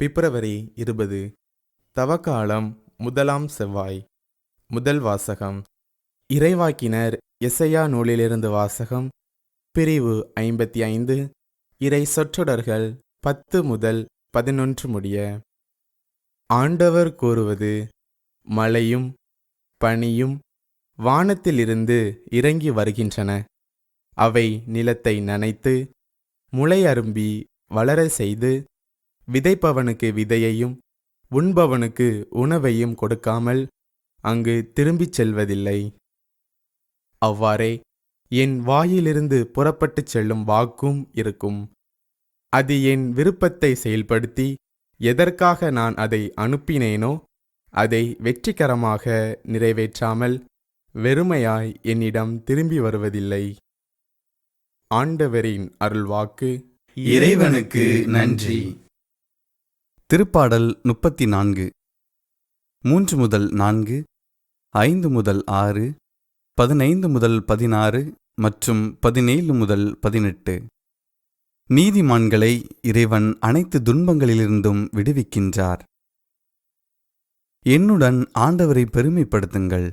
பிப்ரவரி இருபது தவக்காலம் முதலாம் செவ்வாய் முதல் வாசகம். இறைவாக்கினர் இசையா நூலிலிருந்து வாசகம் பிரிவு ஐம்பத்தி ஐந்து இறை சொற்றொடர்கள் பத்து முதல் பதினொன்று முடிய. ஆண்டவர் கூறுவது மழையும் பனியும் வானத்திலிருந்து இறங்கி வருகின்றன. அவை நிலத்தை நனைத்து முளை அரும்பி வளர செய்து விதைப்பவனுக்கு விதையையும் உண்பவனுக்கு உணவையும் கொடுக்காமல் அங்கு திரும்பிச் செல்வதில்லை. அவ்வாறே என் வாயிலிருந்து புறப்பட்டுச் செல்லும் வாக்கும் இருக்கும். அது என் விருப்பத்தை செயல்படுத்தி எதற்காக நான் அதை அனுப்பினேனோ அதை வெற்றிகரமாக நிறைவேற்றாமல் வெறுமையாய் என்னிடம் திரும்பி வருவதில்லை. ஆண்டவரின் அருள்வாக்கு. இறைவனுக்கு நன்றி. திருப்பாடல் முப்பத்தி நான்கு மூன்று முதல் நான்கு ஐந்து முதல் ஆறு பதினைந்து முதல் பதினாறு மற்றும் பதினேழு முதல் பதினெட்டு. நீதிமான்களை இறைவன் அனைத்து துன்பங்களிலிருந்தும் விடுவிக்கின்றார். என்னுடன் ஆண்டவரை பெருமைப்படுத்துங்கள்.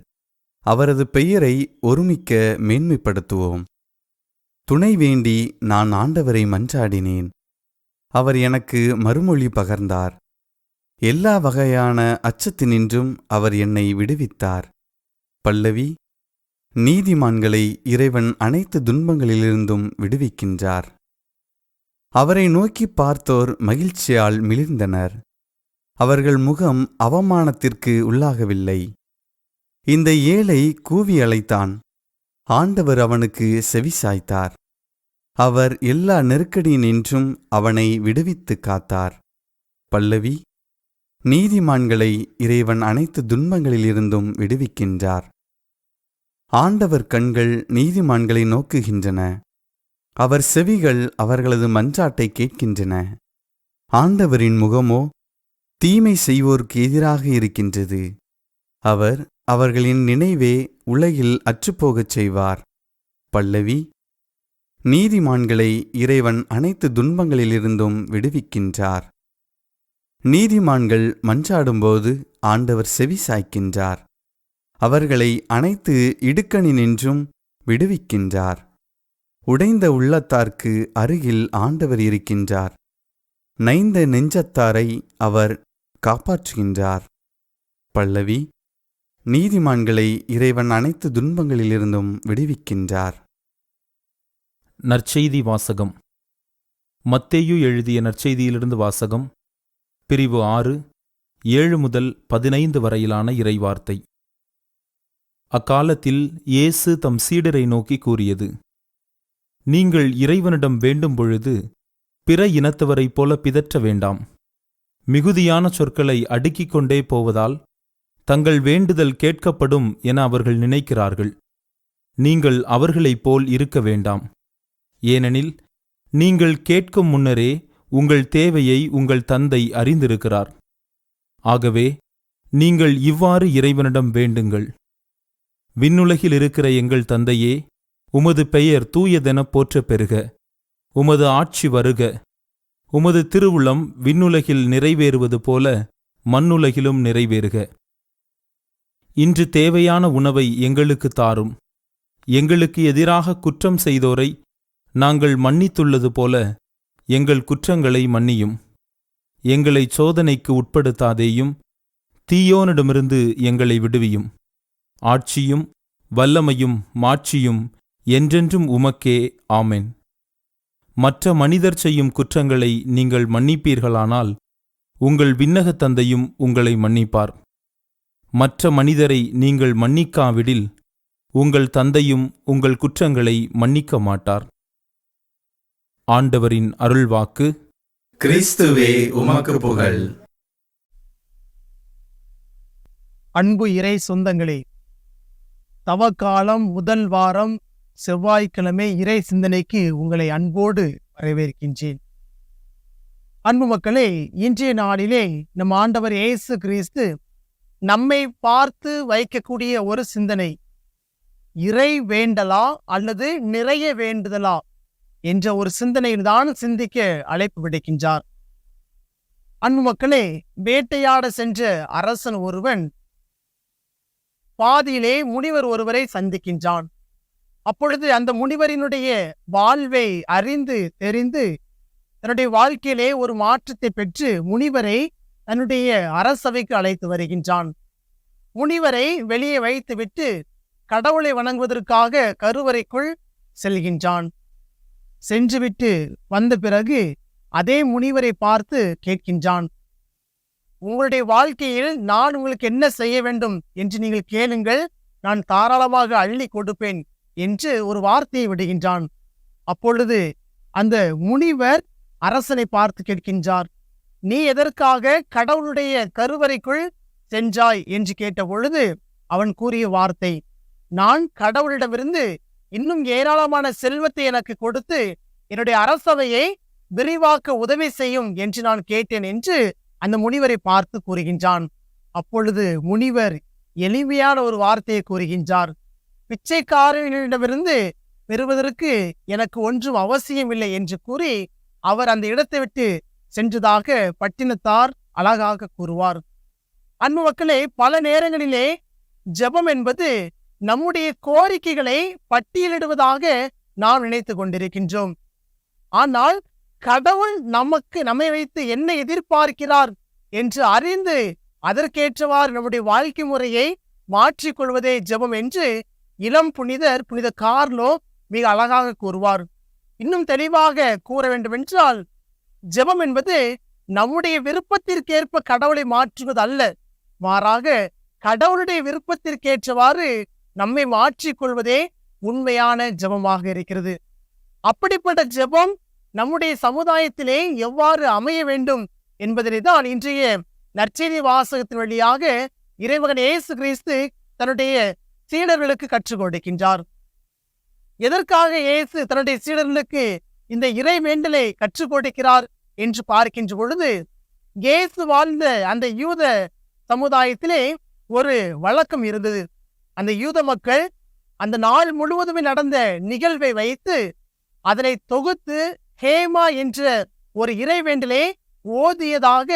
அவரது பெயரை ஒருமிக்க மேன்மைப்படுத்துவோம். துணை வேண்டி நான் ஆண்டவரை மன்றாடினேன். அவர் எனக்கு மறுமொழி பகர்ந்தார். எல்லா வகையான அச்சத்தினின்றும் அவர் என்னை விடுவித்தார். பல்லவி நீதிமான்களை இறைவன் அனைத்து துன்பங்களிலிருந்தும் விடுவிக்கின்றார். அவரை நோக்கிப் பார்த்தோர் மகிழ்ச்சியால் மிளிர்ந்தனர். அவர்கள் முகம் அவமானத்திற்கு உள்ளாகவில்லை. இந்த ஏழை கூவி அழைத்தான். ஆண்டவர் அவனுக்கு செவிசாய்த்தார் அவர் எல்லா நெருக்கடியினின்றும் அவனை விடுவித்துக் காத்தார். பல்லவி நீதிமான்களை இறைவன் அனைத்து துன்பங்களிலிருந்தும் விடுவிக்கின்றார். ஆண்டவர் கண்கள் நீதிமான்களை நோக்குகின்றன. அவர் செவிகள் அவர்களது மஞ்சாட்டை கேட்கின்றன. ஆண்டவரின் முகமோ தீமை செய்வோருக்கு எதிராக இருக்கின்றது. அவர் அவர்களின் நினைவே உலகில் அற்றுப்போகச் செய்வார். பல்லவி நீதிமான்களை இறைவன் அனைத்து துன்பங்களிலிருந்தும் விடுவிக்கின்றார். நீதிமான்கள் மன்றாடும்போது ஆண்டவர் செவி சாய்க்கின்றார். அவர்களை அனைத்து இடுக்கணி நின்றும் விடுவிக்கின்றார். உடைந்த உள்ளத்தார்க்கு அருகில் ஆண்டவர் இருக்கின்றார். நைந்த நெஞ்சத்தாரை அவர் காப்பாற்றுகின்றார். பல்லவி நீதிமான்களை இறைவன் அனைத்து துன்பங்களிலிருந்தும் விடுவிக்கின்றார். நற்செய்தி வாசகம். மத்தேயு எழுதிய நற்செய்தியிலிருந்து வாசகம். பிரிவு ஆறு ஏழு முதல் பதினைந்து வரையிலான இறைவார்த்தை. அக்காலத்தில் இயேசு தம் சீடரை நோக்கி கூறியது நீங்கள் இறைவனிடம் வேண்டும் பொழுது பிற இனத்தவரைப் போல பிதற்ற வேண்டாம். மிகுதியான சொற்களை அடுக்கிக் கொண்டே போவதால் தங்கள் வேண்டுதல் கேட்கப்படும் என அவர்கள் நினைக்கிறார்கள். நீங்கள் அவர்களைப் போல் இருக்க வேண்டாம். ஏனெனில் நீங்கள் கேட்கும் முன்னரே உங்கள் தேவையை உங்கள் தந்தை அறிந்திருக்கிறார். ஆகவே நீங்கள் இவ்வாறு இறைவனிடம் வேண்டுங்கள். விண்ணுலகில் இருக்கிற எங்கள் தந்தையே உமது பெயர் தூயதெனப் போற்றப் பெறுக உமது ஆட்சி வருக. உமது திருவுளம் விண்ணுலகில் நிறைவேறுவது போல மண்ணுலகிலும் நிறைவேறுக. இன்று தேவையான உணவை எங்களுக்கு தாரும். எங்களுக்கு எதிராக குற்றம் செய்தோரை நாங்கள் மன்னித்துள்ளது போல எங்கள் குற்றங்களை மன்னியும். எங்களை சோதனைக்கு உட்படுத்தாதேயும் தீயோனிடமிருந்து எங்களை விடுவியும். ஆட்சியும் வல்லமையும் மாட்சியும் என்றென்றும் உமக்கே ஆமென். மற்ற மனிதர் செய்யும் குற்றங்களை நீங்கள் மன்னிப்பீர்களானால் உங்கள் விண்ணகத் தந்தையும் உங்களை மன்னிப்பார். மற்ற மனிதரை நீங்கள் மன்னிக்காவிடில் உங்கள் தந்தையும் உங்கள் குற்றங்களை மன்னிக்க மாட்டார். ஆண்டவரின் அருள்வாக்கு. கிறிஸ்துவே உமக்கு புகழ். அன்பு இறை சொந்தங்களே தவக்காலம் முதல் வாரம் செவ்வாய்க்கிழமை இறை சிந்தனைக்கு உங்களை அன்போடு வரவேற்கின்றேன். அன்பு மக்களே இன்றைய நாளிலே நம் ஆண்டவர் இயேசு கிறிஸ்து நம்மை பார்த்து வைக்கக்கூடிய ஒரு சிந்தனை இறை வேண்டலா அல்லது நிறைய வேண்டுதலா? என்ற ஒரு சிந்தனையில் தான் சிந்திக்க அழைப்பு விடுக்கின்றார். அன்பு மக்களே வேட்டையாட சென்ற அரசன் ஒருவன் பாதியிலே முனிவர் ஒருவரை சந்திக்கின்றான். அப்பொழுது அந்த முனிவரினுடைய வாழ்வை அறிந்து தெரிந்து தன்னுடைய வாழ்க்கையிலே ஒரு மாற்றத்தை பெற்று முனிவரை தன்னுடைய அரசவைக்கு அழைத்து வருகின்றான். முனிவரை வெளியே வைத்துவிட்டு கடவுளை வணங்குவதற்காக கருவறைக்குள் செல்கின்றான். சென்றுவிட்டு வந்த பிறகு அதே முனிவரை பார்த்து கேட்கின்றான் உங்களுடைய வாழ்க்கையில் நான் உங்களுக்கு என்ன செய்ய வேண்டும் என்று நீங்கள் கேளுங்கள் நான் தாராளமாக அள்ளி கொடுப்பேன் என்று ஒரு வார்த்தையை விடுகின்றான். அப்பொழுது அந்த முனிவர் அரசனை பார்த்து கேட்கின்றார் நீ எதற்காக கடவுளுடைய கருவறைக்குள் சென்றாய்? என்று கேட்ட பொழுது அவன் கூறிய வார்த்தை நான் கடவுளிடமிருந்து இன்னும் ஏராளமான செல்வத்தை எனக்கு கொடுத்து என்னுடைய அரசவையை விரிவாக்க உதவி செய்யும் என்று நான் கேட்டேன் என்று அந்த முனிவரை பார்த்து கூறுகின்றான். அப்பொழுது முனிவர் எளிமையான ஒரு வார்த்தையை கூறுகின்றார். பிச்சைக்காரர்களிடமிருந்து பெறுவதற்கு எனக்கு ஒன்றும் அவசியமில்லை என்று கூறி அவர் அந்த இடத்தை விட்டு சென்றதாக பட்டினத்தார் அழகாக கூறுவார். அன்பு மக்களே பல நேரங்களிலே ஜெபம் என்பது நம்முடைய கோரிக்கைகளை பட்டியலிடுவதாக நாம் நினைத்து கொண்டிருக்கின்றோம். ஆனால் கடவுள் நமக்கு நம்மை வைத்து என்ன எதிர்பார்க்கிறார் என்று அறிந்து அதற்கேற்றவாறு நம்முடைய வாழ்க்கை முறையை மாற்றிக்கொள்வதே ஜெபம் என்று இளம் புனிதர் புனித கார்லோ மிக அழகாக கூறுவார். இன்னும் தெளிவாக கூற வேண்டுமென்றால் ஜெபம் என்பது நம்முடைய விருப்பத்திற்கேற்ப கடவுளை மாற்றுவது அல்ல. மாறாக கடவுளுடைய விருப்பத்திற்கேற்றவாறு நம்மை மாற்றிக்கொள்வதே உண்மையான ஜெபமாக இருக்கிறது. அப்படிப்பட்ட ஜெபம் நம்முடைய சமுதாயத்திலே எவ்வாறு அமைய வேண்டும் என்பதனை தான் இன்றைய நற்செய்தி வாசகத்தின் வழியாக இறைமகன் இயேசு கிறிஸ்து தன்னுடைய சீடர்களுக்கு கற்றுக் கொடுக்கின்றார். எதற்காக இயேசு தன்னுடைய சீடர்களுக்கு இந்த இறை வேண்டலை கற்றுக் கொடுக்கிறார் என்று பார்க்கின்ற பொழுது இயேசு வாழ்ந்த அந்த யூத சமுதாயத்திலே ஒரு வழக்கம் இருந்தது. அந்த யூத மக்கள் அந்த நாள் முழுவதுமே நடந்த நிகழ்வை வைத்து அதனை தொகுத்து ஹேமா என்ற ஒரு இறைவேண்டலே ஓதியதாக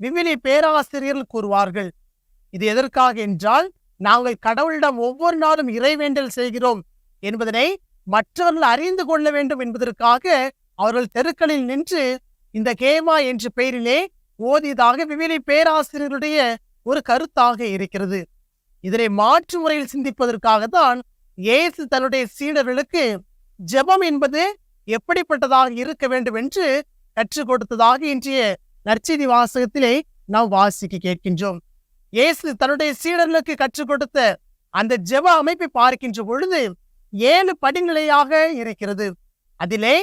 விவிலி பேராசிரியர்கள் கூறுவார்கள். இது எதற்காக என்றால் நாங்கள் கடவுளிடம் ஒவ்வொரு நாளும் இறைவேண்டல் செய்கிறோம் என்பதனை மற்றவர்கள் அறிந்து கொள்ள வேண்டும் என்பதற்காக அவர்கள் தெருக்களில் நின்று இந்த கேமா என்ற பெயரிலே ஓதியதாக விவிலி பேராசிரியருடைய ஒரு கருத்தாக இருக்கிறது. இதனை மாற்று முறையில் சிந்திப்பதற்காகத்தான் இயேசு தன்னுடைய சீடர்களுக்கு ஜெபம் என்பது எப்படிப்பட்டதாக இருக்க வேண்டும் என்று கற்றுக் கொடுத்ததாக இன்றைய நற்செய்தி வாசகத்திலே நாம் வாசிக்க கேட்கின்றோம். இயேசு தன்னுடைய சீடர்களுக்கு கற்றுக் கொடுத்த அந்த ஜெப அமைப்பை பார்க்கின்ற பொழுது ஏழு படிநிலையாக இருக்கிறது. அதிலே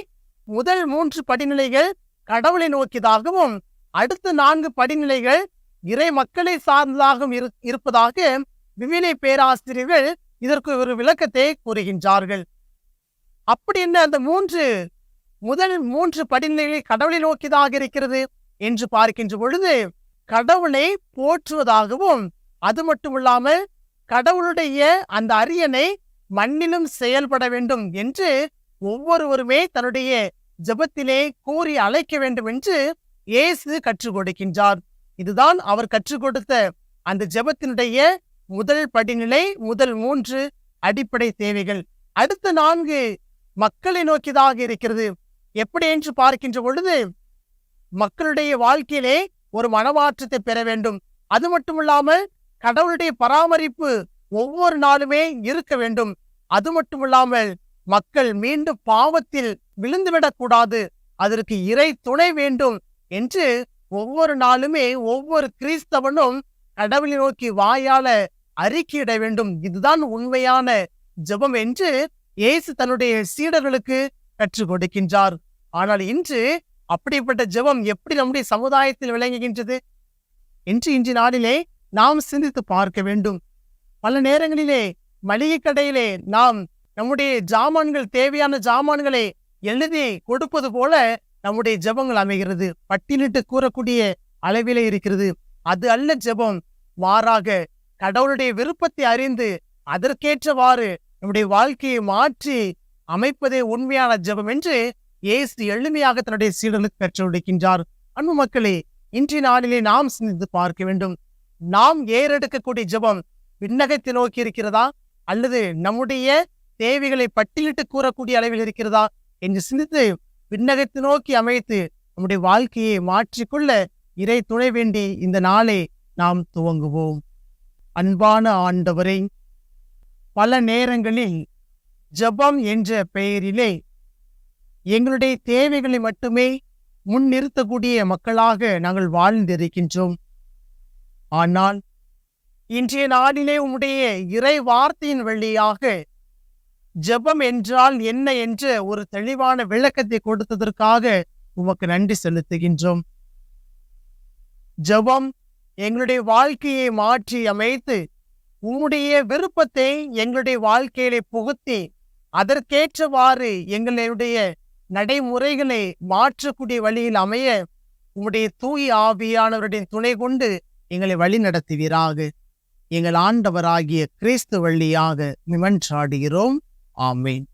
முதல் மூன்று படிநிலைகள் கடவுளை நோக்கியதாகவும் அடுத்த நான்கு படிநிலைகள் இறை மக்களை சார்ந்ததாகவும் இரு இருப்பதாக விவிலிய பேராசிரியர்கள் இதற்கு ஒரு விளக்கத்தை கூறுகின்றார்கள். அப்படி என்ன அந்த மூன்று முதல் மூன்று படிநிலைகள் கடவுளை நோக்கியதாக இருக்கிறது என்று பார்க்கின்ற பொழுது கடவுளை போற்றுவதாகவும் அது மட்டுமில்லாமல் கடவுளுடைய அந்த அரியணை மண்ணிலும் செயல்பட வேண்டும் என்று ஒவ்வொருவருமே தன்னுடைய ஜெபத்திலே கூறி அழைக்க வேண்டும் என்று இயேசு கற்றுக் கொடுக்கின்றார் இதுதான் அவர் கற்றுக் கொடுத்த அந்த ஜெபத்தினுடைய முதல் படிநிலை முதல் மூன்று அடிப்படை தேவைகள். அடுத்த நான்கு மக்களை நோக்கியதாக இருக்கிறது. எப்படி என்று பார்க்கின்ற பொழுது மக்களுடைய வாழ்க்கையிலே ஒரு மனமாற்றத்தை பெற வேண்டும். அது மட்டுமில்லாமல் கடவுளுடைய பராமரிப்பு ஒவ்வொரு நாளுமே இருக்க வேண்டும். அது மட்டுமில்லாமல் மக்கள் மீண்டும் பாவத்தில் விழுந்துவிடக்கூடாது அதற்கு இறை துணை வேண்டும் என்று ஒவ்வொரு நாளுமே ஒவ்வொரு கிறிஸ்தவனும் கடவுளை நோக்கி வாயால அறிக்கையிட வேண்டும். இதுதான் உண்மையான ஜெபம் என்று இயேசு தன்னுடைய சீடர்களுக்கு கற்றுக் கொடுக்கின்றார். ஆனால் இன்று அப்படிப்பட்ட ஜெபம் எப்படி நம்முடைய சமுதாயத்தில் விளங்குகின்றது? என்று இன்று நாளிலே நாம் சிந்தித்து பார்க்க வேண்டும். பல நேரங்களிலே மளிகை கடையிலே நாம் நம்முடைய ஜாமான்கள் தேவையான ஜாமான்களை எழுதி கொடுப்பது போல நம்முடைய ஜெபங்கள் அமைகிறது. பட்டினிட்டு கூறக்கூடிய அளவிலே இருக்கிறது. அது அல்ல ஜெபம். மாறாக கடவுளுடைய விருப்பத்தை அறிந்து அதற்கேற்றவாறு நம்முடைய வாழ்க்கையை மாற்றி அமைப்பதே உண்மையான ஜபம் என்று இயேசு எளிமையாக தன்னுடைய சீடனுக்கு கற்றுக் அன்பு மக்களே இன்றைய நாளிலே நாம் சிந்தித்து பார்க்க வேண்டும். நாம் ஏறெடுக்கக்கூடிய ஜெபம் விண்ணகத்தை நோக்கி இருக்கிறதா? அல்லது நம்முடைய தேவைகளை பட்டியலிட்டு கூறக்கூடிய அளவில் இருக்கிறதா? என்று சிந்தித்து விண்ணகத்தை நோக்கி அமைத்து நம்முடைய வாழ்க்கையை மாற்றிக்கொள்ள இறை துணை வேண்டி இந்த நாளை நாம் துவங்குவோம். அன்பான ஆண்டவரே பல நேரங்களில் ஜெபம் என்ற பெயரிலே எங்களுடைய தேவைகளை மட்டுமே முன்னிறுத்தக்கூடிய மக்களாக நாங்கள் வாழ்ந்திருக்கின்றோம். ஆனால் இன்றைய நாளிலே உம்முடைய இறை வார்த்தையின் வழியாக ஜெபம் என்றால் என்ன என்ற ஒரு தெளிவான விளக்கத்தை கொடுத்ததற்காக உமக்கு நன்றி செலுத்துகின்றோம். ஜெபம் எங்களுடைய வாழ்க்கையை மாற்றி அமைத்து உம்முடைய விருப்பத்தை எங்களுடைய வாழ்க்கையிலே புகுத்தி அதற்கேற்றவாறு எங்களுடைய நடைமுறைகளை மாற்றக்கூடிய வழியில் அமைய உம்முடைய தூய் ஆவியானவருடைய துணை கொண்டு எங்களை வழி நடத்துவீராக. எங்கள் ஆண்டவராகிய கிறிஸ்து வழியாக மிமன்றாடுகிறோம் ஆமீன்.